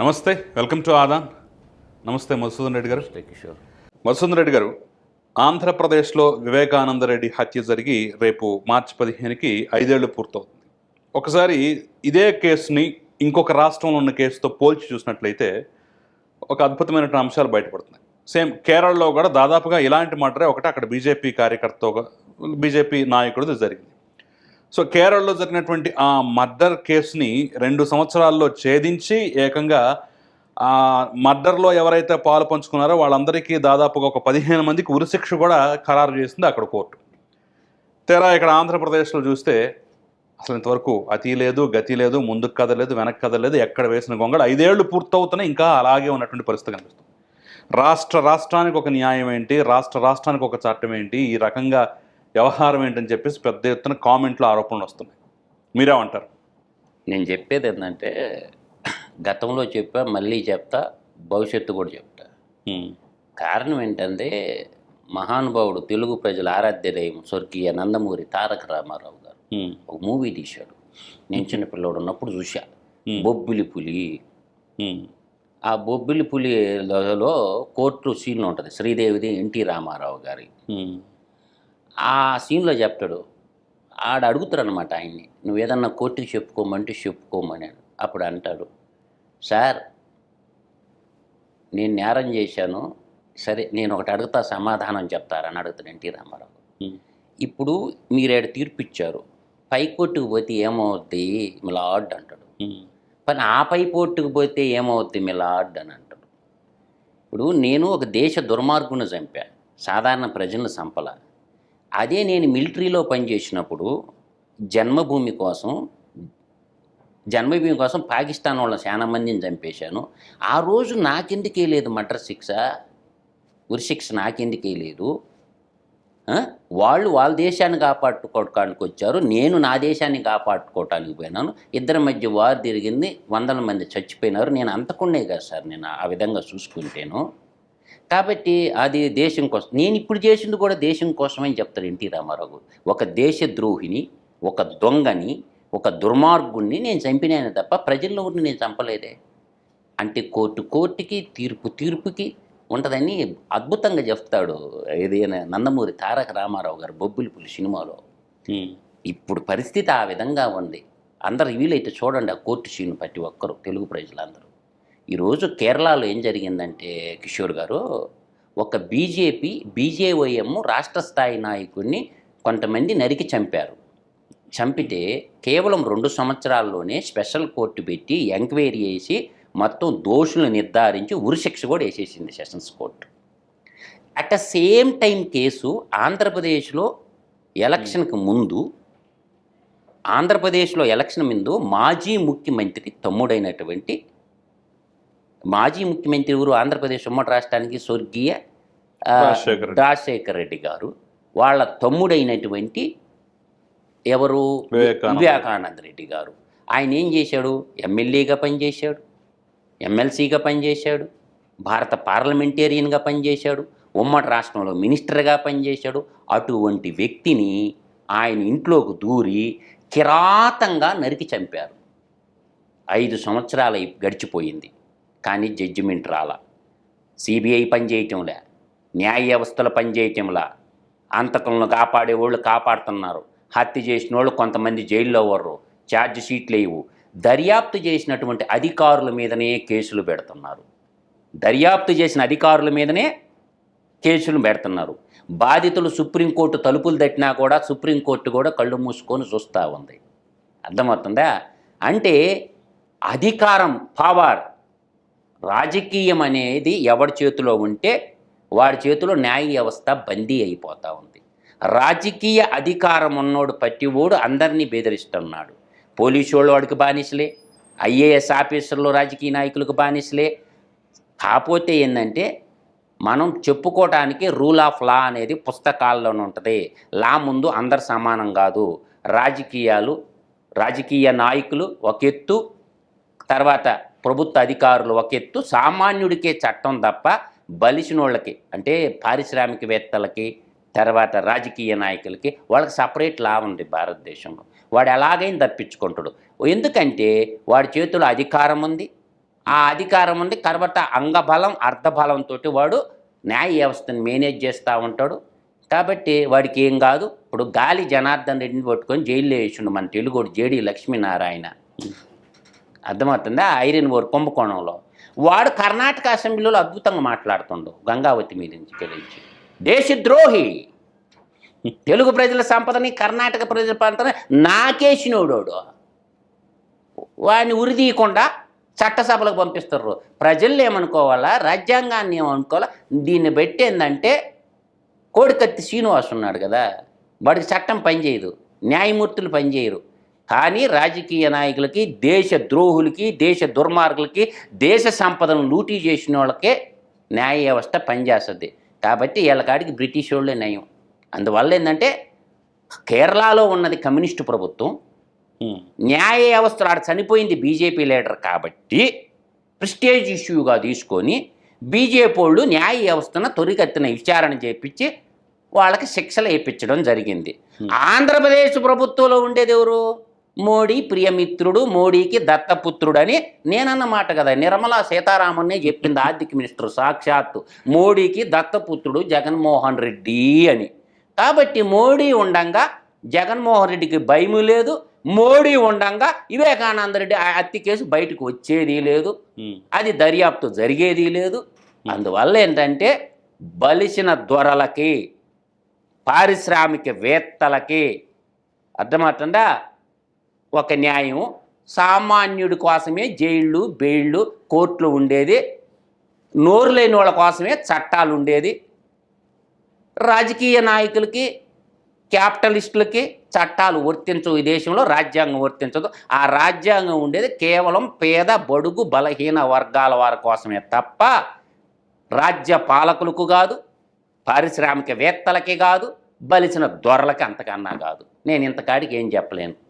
నమస్తే welcome to Aadan. నమస్తే మధుసూదన్ రెడ్డి గారు. కిషోర్ మధుసూదన్ రెడ్డి గారు ఆంధ్రప్రదేశ్లో వివేకానంద రెడ్డి హత్య జరిగి రేపు మార్చి పదిహేనుకి ఐదేళ్ళు పూర్తవుతుంది. ఒకసారి ఇదే కేసుని ఇంకొక రాష్ట్రంలో ఉన్న కేసుతో పోల్చి చూసినట్లయితే ఒక అద్భుతమైన అంశాలు బయటపడుతున్నాయి. సేమ్ కేరళలో కూడా దాదాపుగా ఇలాంటి మటరే ఒకటి అక్కడ బీజేపీ కార్యకర్త ఒక బీజేపీ నాయకుడు జరిగింది. సో కేరళలో జరిగినటువంటి ఆ మర్డర్ కేసుని రెండు సంవత్సరాల్లో ఛేదించి ఏకంగా ఆ మర్డర్లో ఎవరైతే పాలు పంచుకున్నారో వాళ్ళందరికీ దాదాపుగా ఒక పదిహేను మందికి ఉరిశిక్ష కూడా ఖరారు చేసింది అక్కడ కోర్టు. తెరా ఇక్కడ ఆంధ్రప్రదేశ్లో చూస్తే అసలు ఇంతవరకు అతి లేదు గతి లేదు ముందుకు కదలేదు వెనక్కి కదలేదు ఎక్కడ వేసిన గొంగళ ఐదేళ్ళు పూర్తవుతున్నాయి ఇంకా అలాగే ఉన్నటువంటి పరిస్థితి కనిపిస్తుంది. రాష్ట్ర రాష్ట్రానికి ఒక న్యాయం ఏంటి? రాష్ట్ర రాష్ట్రానికి ఒక చట్టం ఏంటి? ఈ రకంగా వ్యవహారం ఏంటని చెప్పేసి పెద్ద ఎత్తున కామెంట్లు ఆరోపణలు వస్తున్నాయి మీరేమంటారు నేను చెప్పేది ఏంటంటే గతంలో చెప్పా మళ్ళీ చెప్తా భవిష్యత్తు కూడా చెప్తా. కారణం ఏంటంటే మహానుభావుడు తెలుగు ప్రజల ఆరాధ్య దైవం స్వర్గీయ నందమూరి తారక రామారావు గారు. ఒక మూవీ తీశాడు నేను చిన్నపిల్లడు ఉన్నప్పుడు చూశా. బొబ్బిలి పులి. ఆ బొబ్బిలి పులిలో కోర్టు సీన్ ఉంటుంది శ్రీదేవిది ఎన్టీ రామారావు గారి. ఆ సీన్లో చెప్తాడు ఆడ అడుగుతారు అనమాట ఆయన్ని నువ్వు ఏదన్నా కోర్టుకి చెప్పుకోమంటే చెప్పుకోమని అప్పుడు అంటాడు సార్ నేను నేరం చేశాను సరే నేను ఒకటి అడుగుతా సమాధానం చెప్తారని అడుగుతాడు ఎన్టీ రామారావు. ఇప్పుడు మీరు ఏడు తీర్పు ఇచ్చారు పై కోర్టుకు పోతే ఏమవుద్ది? మిలాడ్ అంటాడు. కానీ ఆ పై కోర్టుకు పోతే ఏమవుద్ది? మిలాడ్ అని అంటాడు. ఇప్పుడు నేను ఒక దేశ దుర్మార్గుని చంపా సాధారణ ప్రజలను చంపల. అదే నేను మిలిటరీలో పనిచేసినప్పుడు జన్మభూమి కోసం జన్మభూమి కోసం పాకిస్తాన్ వాళ్ళ చాలా మందిని చంపేశాను. ఆ రోజు నాకెందుకే లేదు మటర్ శిక్ష? ఉరిశిక్ష నాకెందుకే లేదు? వాళ్ళు వాళ్ళ దేశాన్ని కాపాడుకోవడానికి వచ్చారు. నేను నా దేశాన్ని కాపాడుకోవటానికి పోయినాను. ఇద్దరి మధ్య వారు తిరిగింది వందల మంది చచ్చిపోయినారు. నేను అంతకుండే కదా సార్ నేను ఆ విధంగా చూసుకుంటేను. కాబట్టి అది దేశం కోసం నేను ఇప్పుడు చేసింది కూడా దేశం కోసమని చెప్తారు ఎన్టీ రామారావు. ఒక దేశద్రోహిని ఒక దొంగని ఒక దుర్మార్గుణ్ణి నేను చంపినాను తప్ప ప్రజల్లో ఉండి నేను చంపలేదే అంటే కోర్టు కోర్టుకి తీర్పు తీర్పుకి ఉంటుందని అద్భుతంగా చెప్తాడు ఏదైనా నందమూరి తారక రామారావు గారు బొబ్బిలి పులి సినిమాలో. ఇప్పుడు పరిస్థితి ఆ విధంగా ఉంది అందరు వీలైతే చూడండి ఆ కోర్టు సీన్ ప్రతి ఒక్కరు తెలుగు ప్రజలందరూ ఈరోజు కేరళలో ఏం జరిగిందంటే కిషోర్ గారు ఒక బీజేపీ బీజేవైఎం రాష్ట్ర స్థాయి నాయకుడిని కొంతమంది నరికి చంపారు. చంపితే కేవలం రెండు సంవత్సరాల్లోనే స్పెషల్ కోర్టు పెట్టి ఎంక్వైరీ చేసి మొత్తం దోషులను నిర్ధారించి ఉరిశిక్ష కూడా వేసేసింది sessions court. At the same time case ఆంధ్రప్రదేశ్లో ఎలక్షన్కి ముందు ఆంధ్రప్రదేశ్లో ఎలక్షన్ ముందు మాజీ ముఖ్యమంత్రి తమ్ముడైనటువంటి మాజీ ముఖ్యమంత్రి ఎవరు ఆంధ్రప్రదేశ్ ఉమ్మడి రాష్ట్రానికి స్వర్గీయ రాజశేఖర రెడ్డి. గారు. వాళ్ళ తమ్ముడైనటువంటి ఎవరు. వివేకానంద రెడ్డి గారు. ఆయన ఏం చేశాడు? ఎమ్మెల్యేగా పనిచేశాడు ఎమ్మెల్సీగా పనిచేశాడు భారత పార్లమెంటేరియన్గా పనిచేశాడు ఉమ్మడి రాష్ట్రంలో మినిస్టర్గా పనిచేశాడు. అటువంటి వ్యక్తిని ఆయన ఇంట్లోకి దూరి కిరాతంగా నరికి చంపారు. ఐదు సంవత్సరాలు గడిచిపోయింది. కానీ జడ్జిమెంట్ రాలా. సిబిఐ పనిచేయటంలే న్యాయ వ్యవస్థలు పనిచేయటంలా అంతకులను కాపాడే వాళ్ళు కాపాడుతున్నారు. హత్య చేసిన వాళ్ళు కొంతమంది జైల్లో వర్రు ఛార్జ్ షీట్లు లేవు. దర్యాప్తు చేసినటువంటి అధికారుల మీదనే కేసులు పెడుతున్నారు. దర్యాప్తు చేసిన అధికారుల మీదనే కేసులు పెడుతున్నారు. బాధితులు సుప్రీంకోర్టు తలుపులు తట్టినా కూడా సుప్రీంకోర్టు కూడా కళ్ళు మూసుకొని చూస్తూ ఉంది. అర్థమవుతుందా? అంటే అధికారం పవర్ రాజకీయం అనేది ఎవరి చేతిలో ఉంటే వాడి చేతిలో న్యాయ వ్యవస్థ బందీ అయిపోతూ ఉంది. రాజకీయ అధికారం ఉన్నోడు పట్టివాడు అందరినీ బెదిరిస్తున్నాడు. పోలీసు వాళ్ళు వాడికి బానిసలే. ఐఏఎస్ ఆఫీసర్లు రాజకీయ నాయకులకు బానిసలే. కాకపోతే ఏంటంటే మనం చెప్పుకోవటానికి రూల్ ఆఫ్ లా అనేది పుస్తకాల్లోనే ఉంటుంది. లా ముందు అందరు సమానం కాదు. రాజకీయాలు రాజకీయ నాయకులు ఒక ఎత్తు తర్వాత ప్రభుత్వ అధికారులు ఒక ఎత్తు సామాన్యుడికే చట్టం తప్ప బలిసినోళ్ళకి అంటే పారిశ్రామికవేత్తలకి తర్వాత రాజకీయ నాయకులకి వాళ్ళకి సపరేట్ లా ఉంది భారతదేశంలో. వాడు ఎలాగైనా తప్పించుకుంటాడు. ఎందుకంటే వాడి చేతిలో అధికారం ఉంది. ఆ అధికారం ఉంది. తర్వాత అంగబలం అర్ధబలంతో వాడు న్యాయ వ్యవస్థను మేనేజ్ చేస్తూ ఉంటాడు. కాబట్టి వాడికి ఏం కాదు. ఇప్పుడు గాలి జనార్దన్ రెడ్డిని పట్టుకొని జైల్లో వేసిండు మన తెలుగుడు జేడి లక్ష్మీనారాయణ. అర్థమవుతుందా? ఐరన్ ఓర్ కుంభకోణంలో వాడు కర్ణాటక అసెంబ్లీలో అద్భుతంగా మాట్లాడుతుండు గంగావతి మీద నుంచి గురించి దేశద్రోహి! తెలుగు ప్రజల సంపదని కర్ణాటక ప్రజల ప్రాంతాన్ని నాకేసినోడోడు వాడిని ఉరిదీయకుండా చట్టసభలకు పంపిస్తారు ప్రజల్ని ఏమనుకోవాలా? రాజ్యాంగాన్ని ఏమనుకోవాలా? దీన్ని బట్టి ఏంటంటే కోడికత్తి శ్రీనివాస్ ఉన్నాడు కదా. వాడికి చట్టం పనిచేయదు న్యాయమూర్తులు పనిచేయరు. కానీ రాజకీయ నాయకులకి దేశ ద్రోహులకి దేశ దుర్మార్గులకి దేశ సంపదను లూటీ చేసిన వాళ్ళకే న్యాయ వ్యవస్థ పనిచేస్తుంది. కాబట్టి వీళ్ళకాడికి బ్రిటిష్ వాళ్ళే నయం. అందువల్ల ఏంటంటే కేరళలో ఉన్నది కమ్యూనిస్టు ప్రభుత్వం. న్యాయ వ్యవస్థలో ఆడ చనిపోయింది బీజేపీ లీడర్ కాబట్టి ప్రిస్టేజ్ ఇష్యూగా తీసుకొని బీజేపీ వాళ్ళు న్యాయ వ్యవస్థను త్వరిగతిన విచారణ చేపించి వాళ్ళకి శిక్షలు వేయించడం జరిగింది. ఆంధ్రప్రదేశ్ ప్రభుత్వంలో ఉండేది ఎవరు? మోడీ ప్రియమిత్రుడు మోడీకి దత్తపుత్రుడు అని నేనన్న మాట కదా. నిర్మలా సీతారామన్నే చెప్పింది ఆర్థిక మినిస్టర్ సాక్షాత్తు మోడీకి దత్తపుత్రుడు జగన్మోహన్ రెడ్డి అని. కాబట్టి మోడీ ఉండంగా జగన్మోహన్ రెడ్డికి భయము లేదు మోడీ ఉండంగా వివేకానంద రెడ్డి ఆ హత్య కేసు బయటకు వచ్చేది లేదు అది దర్యాప్తు జరిగేది లేదు. అందువల్ల ఏంటంటే బలిసిన దొరలకి పారిశ్రామికవేత్తలకి అర్థమవుతుందా? ఒక న్యాయం. సామాన్యుడి కోసమే జైళ్ళు బెయిళ్ళు కోర్టులు ఉండేది. నోరు లేని వాళ్ళ కోసమే చట్టాలు ఉండేది. రాజకీయ నాయకులకి క్యాపిటలిస్టులకి చట్టాలు వర్తించవు. ఈ దేశంలో రాజ్యాంగం వర్తించదు. ఆ రాజ్యాంగం ఉండేది కేవలం పేద బడుగు బలహీన వర్గాల వారి కోసమే తప్ప రాజ్య పాలకులకు కాదు పారిశ్రామికవేత్తలకి కాదు బలిసిన దొరలకి అంతకన్నా కాదు. నేను ఇంతకాడికి ఏం చెప్పలేను.